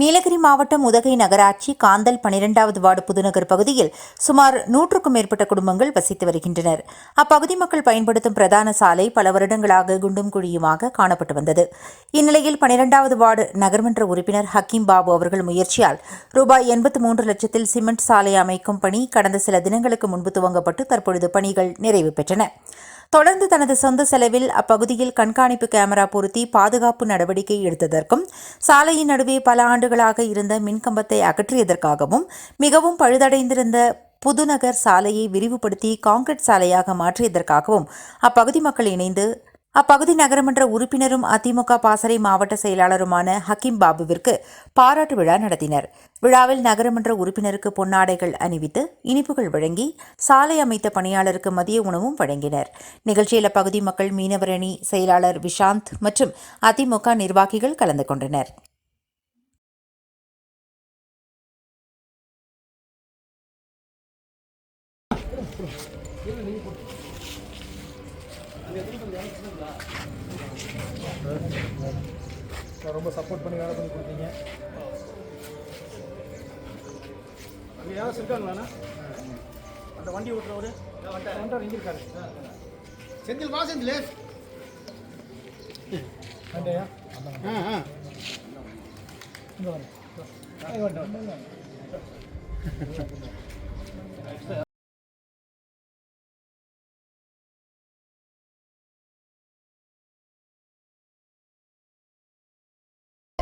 நீலகிரி மாவட்டம் உதகை நகராட்சி காந்தல் பனிரெண்டாவது வார்டு புதுநகர் பகுதியில் சுமார் நூற்றுக்கும் மேற்பட்ட குடும்பங்கள் வசித்து வருகின்றனர். அப்பகுதி மக்கள் பயன்படுத்தும் பிரதான சாலை பல வருடங்களாக குண்டும் குழியுமாக காணப்பட்டு வந்தது. இந்நிலையில் பனிரெண்டாவது வார்டு நகர்மன்ற உறுப்பினர் ஹக்கீம் பாபு அவர்கள் முயற்சியால் ரூபாய் எண்பத்து மூன்று லட்சத்தில் சிமெண்ட் சாலை அமைக்கும் பணி கடந்த சில தினங்களுக்கு முன்பு துவங்கப்பட்டு தற்பொழுது பணிகள் நிறைவு பெற்றன. தொடர்ந்து தனது சொந்த செலவில் அப்பகுதியில் கண்காணிப்பு கேமரா பொருத்தி பாதுகாப்பு நடவடிக்கை எடுத்ததற்கும் சாலையின் நடுவே பல ஆண்டுகளாக இருந்த மின்கம்பத்தை அகற்றியதற்காகவும் மிகவும் பழுதடைந்திருந்த புதுநகர் சாலையை விரிவுபடுத்தி காங்கிரீட் சாலையாக மாற்றியதற்காகவும் அப்பகுதி மக்கள் இணைந்து அப்பகுதி நகரமன்ற உறுப்பினரும் அதிமுக பாசறை மாவட்ட செயலாளருமான ஹக்கீம் பாபுவிற்கு பாராட்டு விழா நடத்தினர். விழாவில் நகரமன்ற உறுப்பினருக்கு பொன்னாடைகள் அணிவித்து இனிப்புகள் வழங்கி சாலை அமைத்த பணியாளருக்கு மதிய உணவும் வழங்கினர். நிகழ்ச்சியில் அப்பகுதி மக்கள் மீனவரணி செயலாளர் விஷாந்த் மற்றும் அதிமுக நிர்வாகிகள் கலந்து கொண்டனர். ரொம்ப சப்போர்ட் பண்ணி வேலை பண்ணி கொடுத்தீங்க. அங்கே யாராவது இருக்காங்களாண்ணா? அந்த வண்டி ஓட்டுறவர்? வந்துட்டார் இங்கே இருக்காரு செந்தில் வா செந்தில். ஆ ஆ. இங்கே வரேன்